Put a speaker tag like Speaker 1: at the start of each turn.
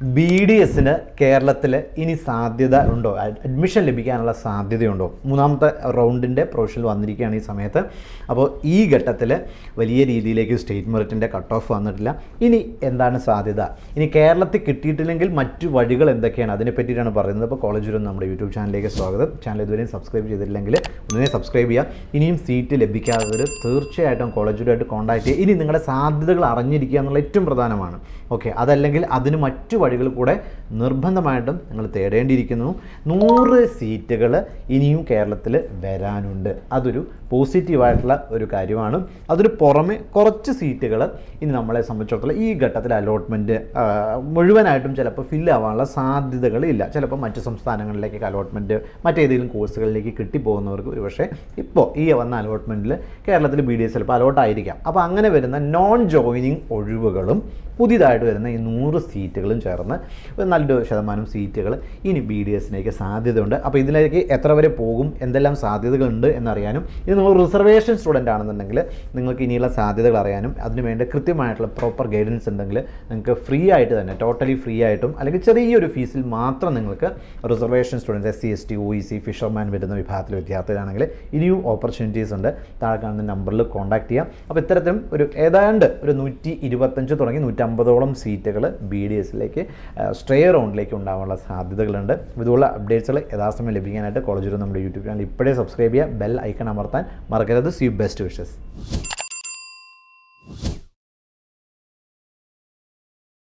Speaker 1: B D എസിന് കേരളത്തിൽ ഇനി സാധ്യത ഉണ്ടോ? അഡ്മിഷൻ ലഭിക്കാനുള്ള സാധ്യതയുണ്ടോ? മൂന്നാമത്തെ റൗണ്ടിന്റെ പ്രൊഫഷനിൽ വന്നിരിക്കുകയാണ് ഈ സമയത്ത്. അപ്പോൾ ഈ ഘട്ടത്തിൽ വലിയ രീതിയിലേക്ക് സ്റ്റേറ്റ് മെറിറ്റിന്റെ കട്ട് ഓഫ് വന്നിട്ടില്ല. ഇനി എന്താണ് സാധ്യത? ഇനി കേരളത്തിൽ കിട്ടിയിട്ടില്ലെങ്കിൽ മറ്റു വഴികൾ എന്തൊക്കെയാണ്? അതിനെ പറ്റിയിട്ടാണ് പറയുന്നത്. അപ്പോൾ കോളേജ് ഒരു നമ്മുടെ യൂട്യൂബ് ചാനലിലേക്ക് സ്വാഗതം. ചാനൽ ഇതുവരെയും സബ്സ്ക്രൈബ് ചെയ്തിട്ടില്ലെങ്കിൽ ഉടനെ സബ്സ്ക്രൈബ് ചെയ്യുക. ഇനിയും സീറ്റ് ലഭിക്കാത്തവർ തീർച്ചയായിട്ടും കോളേജുമായിട്ട് കോൺടാക്ട് ചെയ്യുക. ഇനി നിങ്ങളുടെ സാധ്യതകൾ അറിഞ്ഞിരിക്കുക എന്നുള്ള ഏറ്റവും പ്രധാനമാണ്. ഓക്കെ അതല്ലെങ്കിൽ അതിന് മറ്റു വഴികൾ കൂടെ നിർബന്ധമായിട്ടും നിങ്ങൾ തേടേണ്ടിയിരിക്കുന്നു. നൂറ് സീറ്റുകൾ ഇനിയും കേരളത്തിൽ വരാനുണ്ട്. അതൊരു പോസിറ്റീവായിട്ടുള്ള ഒരു കാര്യമാണ്. അതിന് പുറമെ കുറച്ച് സീറ്റുകൾ ഇനി നമ്മളെ സംബന്ധിച്ചിടത്തോളം ഈ ഘട്ടത്തിൽ അലോട്ട്മെന്റ് മുഴുവനായിട്ടും ചിലപ്പോൾ ഫില്ല് ആവാനുള്ള സാധ്യതകളില്ല ചിലപ്പോൾ മറ്റ് സംസ്ഥാനങ്ങളിലേക്ക് അലോട്ട്മെന്റ് മറ്റേതെങ്കിലും കോഴ്സുകളിലേക്ക് കിട്ടിപ്പോകുന്നവർക്ക് ഒരുപക്ഷെ ഇപ്പോൾ ഈ വന്ന അലോട്ട്മെന്റിൽ കേരളത്തിൽ ബി ഡി എസ് ചിലപ്പോൾ അലോട്ടായിരിക്കാം അപ്പോൾ അങ്ങനെ വരുന്ന നോൺ ജോയിനിങ് ഒഴിവുകളും പുതിയതായിട്ട് വരുന്ന ഈ നൂറ് സീറ്റുകളും ചേർന്ന് ഒരു നല്ലൊരു ശതമാനം സീറ്റുകൾ ഇനി ബി ഡി എസിലേക്ക് സാധ്യതയുണ്ട്. അപ്പോൾ ഇതിലേക്ക് എത്ര വരെ പോകും? എന്തെല്ലാം സാധ്യതകളുണ്ട് എന്നറിയാനും ഇത് നിങ്ങൾ റിസർവേഷൻ സ്റ്റുഡന്റ് ആണെന്നുണ്ടെങ്കിൽ നിങ്ങൾക്ക് ഇനിയുള്ള സാധ്യതകൾ അറിയാനും അതിനുവേണ്ടി കൃത്യമായിട്ടുള്ള പ്രോപ്പർ ഗൈഡൻസ് ഉണ്ടെങ്കിൽ നിങ്ങൾക്ക് ഫ്രീ ആയിട്ട് തന്നെ ടോട്ടലി ഫ്രീ ആയിട്ടും അല്ലെങ്കിൽ ചെറിയൊരു ഫീസിൽ മാത്രം നിങ്ങൾക്ക് reservation students S C S T O E C fisherman വരുന്ന വിഭാഗത്തിലെ വിദ്യാർത്ഥികളാണെങ്കിൽ ഇനിയും ഓപ്പർച്യൂണിറ്റീസ് ഉണ്ട്. താഴെ കാണുന്ന നമ്പറിൽ കോൺടാക്ട് ചെയ്യാം. അപ്പോൾ ഇത്തരത്തിലും ഒരു ഏതാണ്ട് ഒരു നൂറ്റി ഇരുപത്തഞ്ച് തുടങ്ങി നൂറ്റമ്പതോളം സീറ്റുകൾ ബി ഡി എസിലേക്ക് സ്ട്രേ റൗണ്ടിലേക്ക് ഉണ്ടാവാനുള്ള സാധ്യതകളുണ്ട്. ഇതുള്ള അപ്ഡേറ്റ്സുകൾ യഥാസമയം ലഭിക്കാനായിട്ട് കോളേജിലും നമ്മുടെ യൂട്യൂബ് ചാനൽ ഇപ്പോഴേ സബ്സ്ക്രൈബ് ചെയ്യുക ബെൽ ഐക്കൺ അമർത്താൻ മറക്കരുത്. സി ബെസ്റ്റ് വിഷസ്